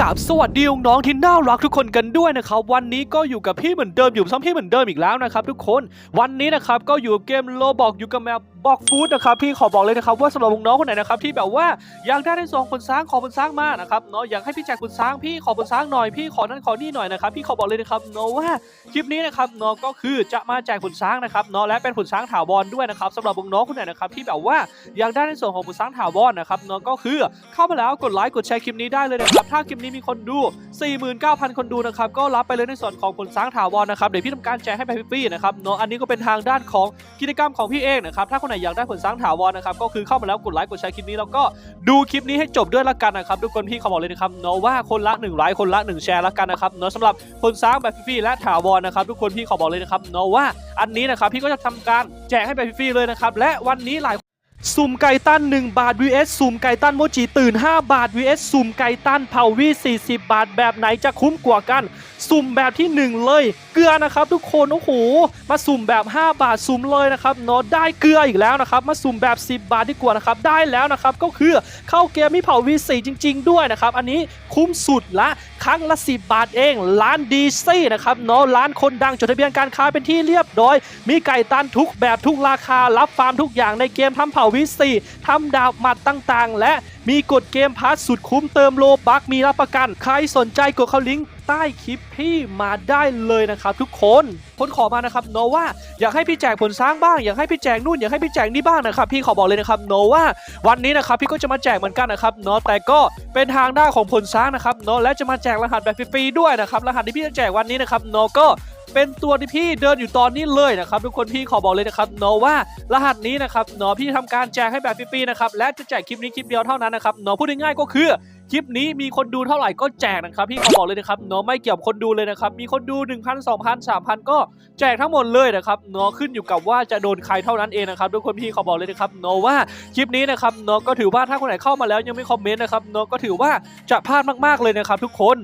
กาบสวัสดีน้องๆที่น่ารักทุกคนกันด้วยนะครับวันนี้ก็อยู่กับพี่เหมือนเดิมอยู่ซ้ำพี่เหมือนเดิมอีกแล้วนะครับทุกคน วันนี้นะครับก็อยู่เกมโลบอกอยู่กับแมปบอกฟูดนะครับพี่ขอบอกเลยนะครับว่าสำหรับน้องคนไหนนะครับที่แบบว่าอยากได้ในส่วนของคนสร้างขอคนสร้างมากนะครับเนาะอยากให้พี่แจกคนสร้างพี่ขอคนสร้างหน่อยพี่ขอนั่นขอนี่หน่อยนะครับพี่ขอบอกเลยนะครับเนาะว่าคลิปนี้นะครับเนาะก็คือจะมาแจกคนสร้างนะครับเนาะและเป็นคนสร้างถาวรด้วยนะครับสำหรับน้องคนไหนนะครับที่แบบว่าอยากได้ในส่วนของคนสร้างถาวรนะครับเนาะก็คือเข้ามาแล้วกดไลค์กดแชร์คลิปนี้ได้เลยนะครับถ้าคลิปนี้มีคนดู 49,000 คนดูนะครับก็รับไปเลยในส่วนของผลสร้างถาวรนะครับเดี๋ยวพี่ทำการแจกให้ไปฟรีๆนะครับเนาะอันนี้ก็เป็นทางด้านของกิจกรรมของพี่เองนะครับถ้าคนไหนอยากได้ผลสร้างถาวรนะครับก็คือเข้ามาแล้วกดไลค์กดแชร์คลิปนี้แล้วก็ดูคลิปนี้ให้จบด้วยละกันนะครับทุกคนพี่เขาบอกเลยนะครับเนาะว่าคนละ1ไลค์คนละ 1 แชร์ละกันนะครับเนาะสำหรับผลสร้างแบบฟรีและถาวรนะครับทุกคนพี่เขาบอกเลยนะครับเนาะว่าอันนี้นะครับพี่ก็จะทำการแจกให้ไปฟรีเลยนะครับและวันนี้หลาย สุ่มไก่ตั้น1 บาท vs สุ่มไก่ตั้นโมจิตื่น 5 บาท vs สุ่มไก่ตั้นเผาวี40 บาทแบบไหนจะคุ้มกว่ากันสุ่มแบบที่ 1 เลย เกลือนะครับ ทุกคนโอ้โหมาสุ่มแบบ 5 บาทสุ่มเลยนะครับเนาะได้เกลืออีกแล้วนะครับมาสุ่มแบบ 10 บาทดีกว่านะครับได้แล้วนะครับก็คือเข้าเกมมีเผาวี4จริง ๆ ด้วยนะครับอันนี้คุ้มสุดละครั้งละ 10 บาทเองร้านดีซี่นะครับเนาะร้านคนดังจดทะเบียนการค้าเป็นที่เรียบร้อย มีไก่ตันทุกแบบทุกราคารับฟาร์มทุกอย่างในเกมทำเผาวิสีทำดาบหมัดต่างๆ และมีกดเกมพาร์ทสุดคุ้มเติมโลบักมีรับประกัน ใครสนใจกดเข้าลิงก์ใต้คลิปพี่มาได้เลยนะครับทุกคนคนขอมานะครับโนว่าอยากให้พี่แจกผลสร้างบ้างอยากให้พี่แจกนู่นอยากให้พี่แจกนี่บ้างนะครับพี่ขอบอกเลยนะครับโนว่าวันนี้นะครับพี่ก็จะมาแจกเหมือนกันนะครับเนาะแต่ก็เป็นทางด้านของผลสร้างนะครับเนาะและจะมาแจกรหัสแบบฟรีๆด้วยนะครับรหัสที่พี่จะแจกวันนี้นะครับเนะก็ เป็นตัวที่พี่เดินอยู่ตอนนี้เลยนะครับทุกคนพี่ขอบอกเลยนะครับเนาะว่ารหัสนี้นะครับเนาะพี่ทำการแจกให้แบบฟรีๆนะครับและจะแจกคลิปนี้คลิปเดียวเท่านั้นนะครับเนาะพูดง่ายๆก็คือคลิปนี้มีคนดูเท่าไหร่ก็แจกนะครับพี่ขอบอกเลยนะครับเนาะไม่เกี่ยวกับคนดูเลยนะครับมีคนดู 1,000 2,000 3,000 ก็แจกทั้งหมดเลยนะครับเนาะขึ้นอยู่กับว่าจะโดนใครเท่านั้นเองนะครับทุกคนพี่ขอบอกเลยนะครับเนาะว่าคลิปนี้นะครับเนาะก็ถือว่าถ้าคนไหนเข้ามาแล้วยังไม่คอมเมนต์นะครับเนาะก็ถือว่าจะพลาดมากๆเลยนะครับทุกคน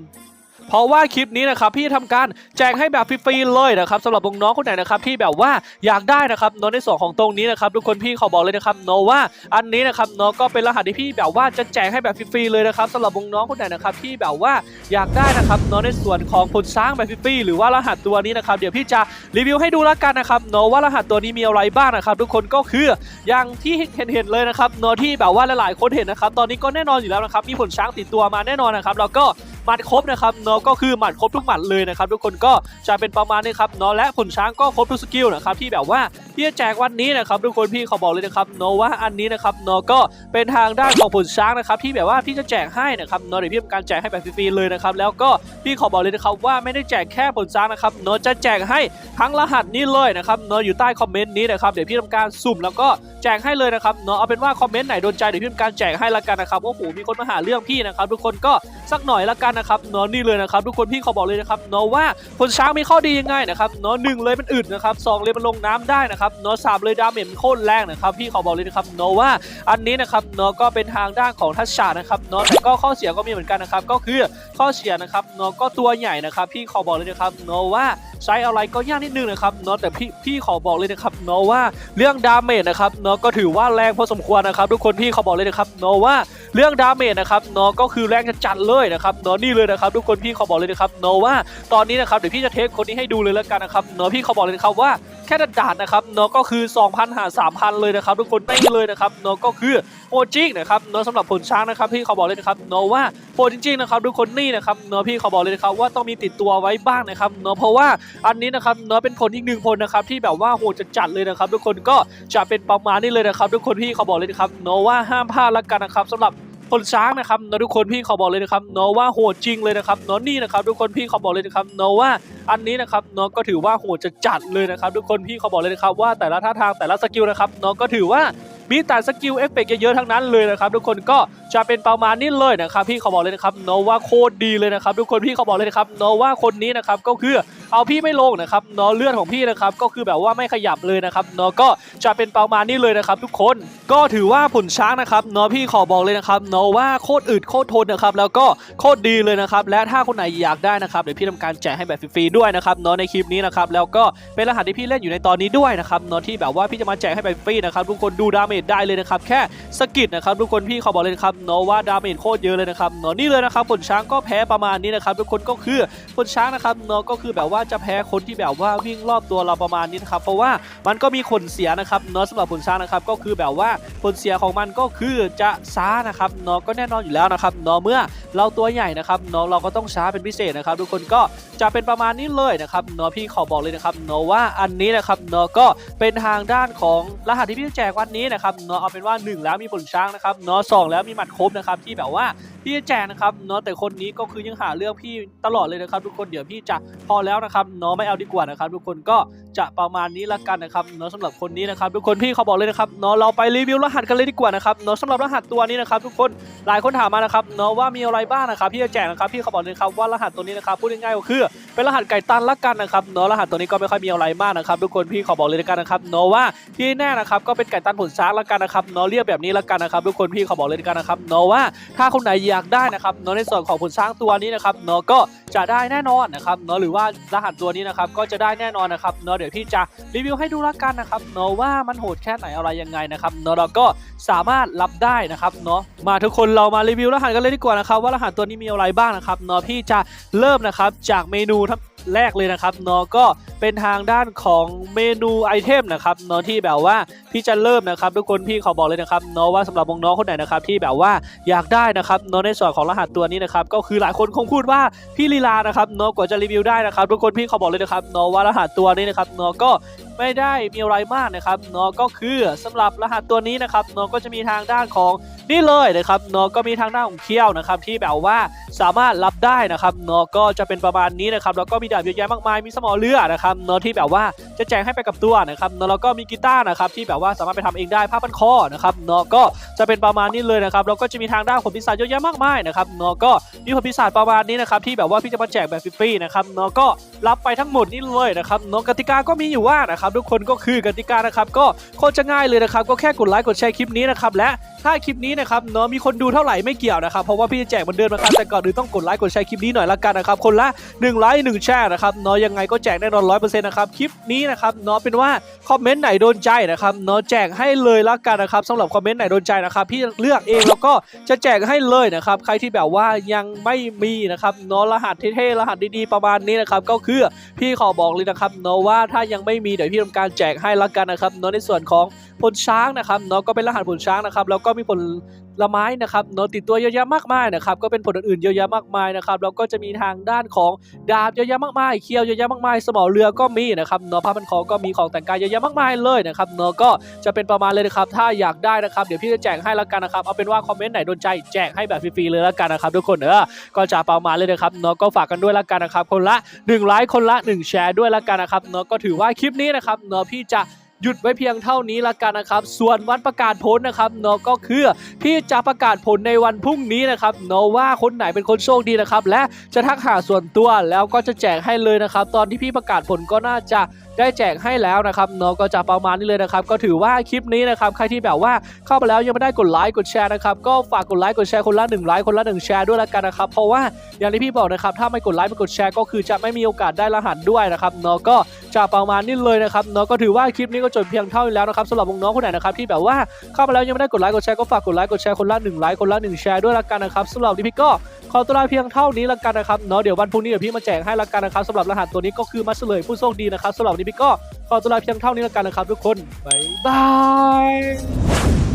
เพราะว่าคลิปนี้นะครับพี่ทำการแจกให้แบบฟรีๆเลยนะครับสำหรับน้องๆคนไหนนะครับที่แบบว่าอยากได้นะครับเนในส่วนของตรงนี้นะครับทุกคนพี่ขอบอกเลยนะครับเนว่าอันนี้นะครับเนก็เป็นรหัสที่พี่แบบว่าจะแจกให้แบบฟรีๆเลยนะครับสำหรับน้องๆคนไหนนะครับที่แบบว่าอยากได้นะครับเนในส่วนของผลสร้างแบบฟรีๆหรือว่ารหัสตัวนี้นะครับเดี๋ยวพี่จะรีวิวให้ดูแล้วกันนะครับเนว่ารหัสตัวนี้มีอะไรบ้างนะครับทุกคนก็คืออย่างที่เห็นเห็นๆเลยนะครับเนที่แบบว่าหลายๆคนเห็นนะครับตอนนี้ก็แน่นอนอยู่แล้วนะครับมีผลช้างติดตัวมาแน่นอนนะครับแล้วก็ หมัดครบนะครับเนาะก็คือหมัดครบทุกหมัดเลยนะครับทุกคนก็จะเป็นประมาณนี้ครับเนาะและผลช้างก็ครบทุกสกิลนะครับที่แบบว่าที่จะแจกวันนี้นะครับทุกคนพี่ขอบอกเลยนะครับเนาะว่าอันนี้นะครับเนาะก็เป็นทางด้านของผลช้างนะครับที่แบบว่าพี่จะแจกให้นะครับเนาะเดี๋ยวพี่ทำการแจกให้แบบฟรีๆเลยนะครับแล้วก็พี่ขอบอกเลยนะครับว่าไม่ได้แจกแค่ผลช้างนะครับเนาะจะแจกให้ทั้งรหัสนี้เลยนะครับเนาะอยู่ใต้คอมเมนต์นี้นะครับเดี๋ยวพี่ทำการสุ่มแล้วก็แจกให้เลยนะครับเนาะเอาเป็นว่าคอมเมนต์ไหนโดนใจเดี๋ยวพี่ทำการแจกให้ละกันนะครับโอ้โหมีคนมาหาเรื่องพี่นะครับทุกคนก็ สักหน่อยละกันนะครับเนาะนี่เลยนะครับทุกคนพี่ขอบอกเลยนะครับเนาะว่าผลช้างมีข้อดียังไงนะครับเนาะหนึ่งเลยมันอึดนะครับสองเลยมันลงน้ำได้นะครับเนาะสามเลยดาเมจมันโคตรแรงนะครับพี่ขอบอกเลยนะครับเนาะว่าอันนี้นะครับเนาะก็เป็นทางด้านของทัชชานะครับเนาะแต่ก็ข้อเสียก็มีเหมือนกันนะครับก็คือข้อเสียนะครับเนาะก็ตัวใหญ่นะครับพี่ขอบอกเลยนะครับเนาะว่าใช้อะไรก็ยากนิดนึงนะครับเนาะแต่พี่พี่ขอบอกเลยนะครับเนาะว่าเรื่องดาเมจนะครับเนาะก็ถือว่าแรงพอสมควรนะครับทุกคนพี่ขอบอกเลยนะครับเนาะว่าเรื่องดาเมจนะครับเนาะก็คือแรงจะจัดเลยนะครับเนาะนี่เลยนะครับทุกคนพี่ขอบอกเลยนะครับเนาะว่าตอนนี้นะครับเดี๋ยวพี่จะเทสคนนี้ให้ดูเลยแล้วกันนะครับเนาะพี่ขอบอกเลยนะครับว่า แค่ด่านนะครับเนาะก็คือ 2,000 หา 3,000 เลยนะครับทุกคนไม่เลยนะครับเนาะก็คือโหดจริงนะครับเนาะสำหรับผลช้างนะครับพี่เขอบอกเลยนะครับเนาะว่าโหดจริงๆนะครับทุกคนนี่นะครับเนาะพี่เขอบอกเลยนะครับว่าต้องมีติดตัวไว้บ้างนะครับเนาะเพราะว่าอันนี้นะครับเนาะเป็นผลอีกหนึ่งผลนะครับที่แบบว่าโหดจัดๆเลยนะครับ ทุกคนก็จะเป็นประมาณนี้เลยนะครับ ทุกคนพี่เขอบอกเลยนะครับเนาะว่าห้ามพลาดละกันนะครับสำหรับ ผลช้างนะครับเนอะทุกคนพี่ขอบอกเลยนะครับเนอะว่าโหดจริงเลยนะครับเนอะนี่นะครับทุกคนพี่ขอบอกเลยนะครับเนอะว่าอันนี้นะครับเนอะก็ถือว่าโหดจะจัดเลยนะครับทุกคนพี่ขอบอกเลยนะครับว่าแต่ละท่าทางแต่ละสกิลนะครับเนอะก็ถือว่ามีแต่สกิลเอฟเฟกต์เยอะๆทั้งนั้นเลยนะครับทุกคนก็จะเป็นประมาณนี้เลยนะครับพี่ขอบอกเลยนะครับเนอะว่าโคตรดีเลยนะครับทุกคนพี่ขอบอกเลยนะครับเนอะว่าคนนี้นะครับก็คือ เอาพี่ไม่ลงนะครับเนาะเลือดของพี่นะครับก็คือแบบว่าไม่ขยับเลยนะครับเนาะก็จะเป็นประมาณนี้เลยนะครับทุกคนก็ถือว่าผลช้างนะครับเนาะพี่ขอบอกเลยนะครับเนาะว่าโคตรอึดโคตรทนนะครับแล้วก็โคตรดีเลยนะครับและถ้าคนไหนอยากได้นะครับเดี๋ยวพี่ทำการแจกให้แบบฟรีๆด้วยนะครับเนาะในคลิปนี้นะครับแล้วก็เป็นรหัสที่พี่เล่นอยู่ในตอนนี้ด้วยนะครับเนาะที่แบบว่าพี่จะมาแจกให้แบบฟรีนะครับทุกคนดูดาเมจได้เลยนะครับแค่สกิดนะครับทุกคนพี่ขอบอกเลยนะครับเนาะว่าดาเมจโคตรเยอะเลยนะครับเนาะนี่เลยนะครับผลช้างก็แพ้ประมาณนี้นะครับทุกคนก็คือผลช้างนะครับเนาะก็คือแบบว่า่าจะแพ้คนที่แบบว่าวิ่งรอบตัวเราประมาณนี้นะครับเพราะว่ามันก็มีผลเสียนะครับเนาะสำหรับผลช้างนะครับก็คือแบบว่าผลเสียของมันก็คือจะช้านะครับเนาะก็แน่นอนอยู่แล้วนะครับเนาะเมื่อเราตัวใหญ่นะครับเนาะเราก็ต้องช้าเป็นพิเศษนะครับ ทุกคนก็จะเป็นประมาณนี้เลยนะครับเนาะพี่ขอบอกเลยนะครับเนาะว่าอันนี้นะครับเนาะก็เป็นทางด้านของรหัสที่พี่แจกวันนี้นะครับเนาะเอาเป็นว่าหนึ่งแล้วมีผลช้างนะครับเนาะสองแล้วมีหมัดครบนะครับที่แบบว่า พี่จะแจกนะครับเนาะแต่คนนี้ก็คือยังหาเรื่องพี่ตลอดเลยนะครับ ทุกคนเดี๋ยวพี่จะพอแล้วนะครับเนาะไม่เอาดีกว่านะครับ ทุกคนก็จะประมาณนี้ละกันนะครับเนาะสำหรับคนนี้นะครับ ทุกคนพี่เขาบอกเลยนะครับเนาะเราไปรีวิวรหัสกันเลยดีกว่านะครับเนาะสำหรับรหัสตัวนี้นะครับ ทุกคนหลายคนถามมานะครับเนาะว่ามีอะไรบ้างนะครับ พี่จะแจกนะครับพี่เขาบอกเลยครับว่ารหัสตัวนี้นะครับพูดง่ายๆก็คือ เป็นรหัสไก่ตันละกันนะครับเนาะรหัสตัวนี้ก็ไม่ค่อยมีอะไรมากนะครับ ทุกคนพี่ขอบอกเลยละกันนะครับเนาะว่าที่แน่นะครับก็เป็นไก่ตันผลช้างละกันนะครับเนาะเรียกแบบนี้ละกันนะครับ ทุกคนพี่ขอบอกเลยละกันนะครับเนาะว่าถ้าคนไหนอยากได้นะครับเนาะในส่วนของผลช้างตัวนี้นะครับเนาะก็จะได้แน่นอนนะครับเนาะหรือว่ารหัสตัวนี้นะครับก็จะได้แน่นอนนะครับเนาะเดี๋ยวพี่จะรีวิวให้ดูละกันนะครับเนาะว่ามันโหดแค่ไหนอะไรยังไงนะครับเนาะเราก็สามารถรับได้นะครับเนาะมาทุกคนเรามารีวิวรหัสกันเลยดีกว่านะครับว่ารหัสตัวนี้มีอะไรบ้างนะครับเนาะพี่จะเริ่มนะครับจากเมนูทั้ง แรกเลยนะครับเนาะก็เป็นทางด้านของเมนูไอเทมนะครับเนาะที่แบบว่าพี่จะเริ่มนะครับทุกคนพี่ขอบอกเลยนะครับเนาะว่าสำหรับน้องๆคนไหนนะครับที่แบบว่าอยากได้นะครับเนาะในส่วนของรหัสตัวนี้นะครับก็คือหลายคนคงพูดว่าพี่ลีลานะครับเนาะกว่าจะรีวิวได้นะครับทุกคนพี่ขอบอกเลยนะครับเนาะว่ารหัสตัวนี้นะครับเนาะก็ ไม่ได้มีอะไรมากนะครับเนาะก็คือสำหรับรหัสตัวนี้นะครับเนาะก็จะมีทางด้านของนี่เลยนะครับเนาะก็มีทางด้านของเคี้ยวนะครับที่แบบว่าสามารถรับได้นะครับเนาะก็จะเป็นประมาณนี้นะครับแล้วก็มีดาบเยอะแยะมากมายมีสมอเรือนะครับเนาะที่แบบว่าจะแจกให้ไปกับตัวนะครับเนาะแล้วก็มีกีตาร์นะครับที่แบบว่าสามารถไปทำเองได้ผ้าพันคอนะครับเนาะก็จะเป็นประมาณนี้เลยนะครับแล้วก็จะมีทางด้านผลพิศาจเยอะแยะมากมายนะครับเนาะก็มีผลพิศาจประมาณนี้นะครับที่แบบว่าพี่จะมาแจกแบบฟรีๆนะครับเนาะก็รับไปทั้งหมดนี่เลยนะครับเนาะกติกาก็มีอยู่ว่านะครับทุกคนก็คือกติกานะครับก็โคตรจะง่ายเลยนะครับก็แค่กดไลค์กดแชร์คลิปนี้นะครับและถ้าคลิปนี้นะครับเนาะมีคนดูเท่าไหร่ไม่เกี่ยวนะครับเพราะว่าพี่จะแจกเหมือนเดิมนะครับแต่ก่อนอื่นต้องกดไลค์กดแชร์คลิปนี้หน่อยละกันนะครับคนละ1ไลค์1แชร์นะครับเนาะยังไงก็แจกแน่นอน100%นะครับคลิปนี้นะครับเนาะเป็นว่าคอมเมนต์ไหนโดนใจนะครับเนาะแจกให้เลยละกันนะครับสำหรับคอมเมนต์ไหนโดนใจนะครับพี่เลือกเองแล้วก็จะแจกให้เลยนะครับใครที่แบบว่ายังไม่มีนะครับเนาะรหัสเท่ๆรหัสดีๆประมาณนี้นะครับก็คือพี่ขอบอกเลยนะครับเนาะว่าถ้ายังไม่มีเดี๋ยวพี่ทำการแจกให้ละกันนะครับเนาะในส่วนของผลช้างนะครับเนาะก็เป็นรหัสผลช้างนะครับแล้วก็มีผลละไม้นะครับเนาะติดตัวเยอะแยะมากมายนะครับก็เป็นผลอื่นๆเยอะแยะมากมายนะครับแล้วก็จะมีทางด้านของดาบเยอะแยะมากมายเคียวเยอะแยะมากมายสมอเรือก็มีนะครับเนาะผ้าพันคอก็มีของแต่งกายเยอะแยะมากมายเลยนะครับเนาะก็จะเป็นประมาณเลยนะครับถ้าอยากได้นะครับเดี๋ยวพี่จะแจกให้ละกันนะครับเอาเป็นว่าคอมเมนต์ไหนโดนใจแจกให้แบบฟรีๆเลยละกันนะครับทุกคนเออก็จะประมาณเลยนะครับเนาะก็ฝากกันด้วยละกันนะครับคนละ1ไลค์คนละ 1 แชร์ด้วยละกันนะครับเนาะก็ถือว่าคลิปนี้นะครับครับเนาะพี่จะหยุดไว้เพียงเท่านี้ละกันนะครับ ส่วนวันประกาศผลนะครับเนาะก็คือพี่จะประกาศผลในวันพรุ่งนี้นะครับเนาะว่าคนไหนเป็นคนโชคดีนะครับ และจะทักหาส่วนตัวแล้วก็จะแจกให้เลยนะครับ ตอนที่พี่ประกาศผลก็น่าจะได้แจกให้แล้วนะครับเนาะก็จะประมาณนี้เลยนะครับ ก็ถือว่าคลิปนี้นะครับใครที่แบบว่าเข้ามาแล้วยังไม่ได้กดไลค์กดแชร์นะครับก็ฝากกดไลค์กดแชร์คนละหนึ่งไลค์คนละหนึ่งแชร์ด้วยละกันนะครับเพราะว่าอย่างที่พี่บอกนะครับถ้าไม่กดไลค์ไม่กดแชร์ก็คือจะไม่มีโอกาสได้รหัสด้วยนะครับเนาะก็ จะประมาณนี้เลยนะครับเนาะก็ถือว่าคลิปนี้ก็จบเพียงเท่านี้แล้วนะครับสำหรับน้องๆคนไหนนะครับที่แบบว่าเข้ามาแล้วยังไม่ได้กดไลค์กดแชร์ก็ฝากกดไลค์กดแชร์คนละหนึ่งไลค์คนละหนึ่งแชร์ด้วยละกันนะครับสำหรับนี้พี่ก็ขอตัวลาเพียงเท่านี้ละกันนะครับเนาะเดี๋ยววันพรุ่งนี้เดี๋ยวพี่มาแจกให้ละกันนะครับสำหรับรหัสตัวนี้ก็คือมาเฉลยผู้โชคดีนะครับสำหรับนนี้พี่ก็ขอตัวลาเพียงเท่านี้ละกันนะครับทุกคนบ๊ายบาย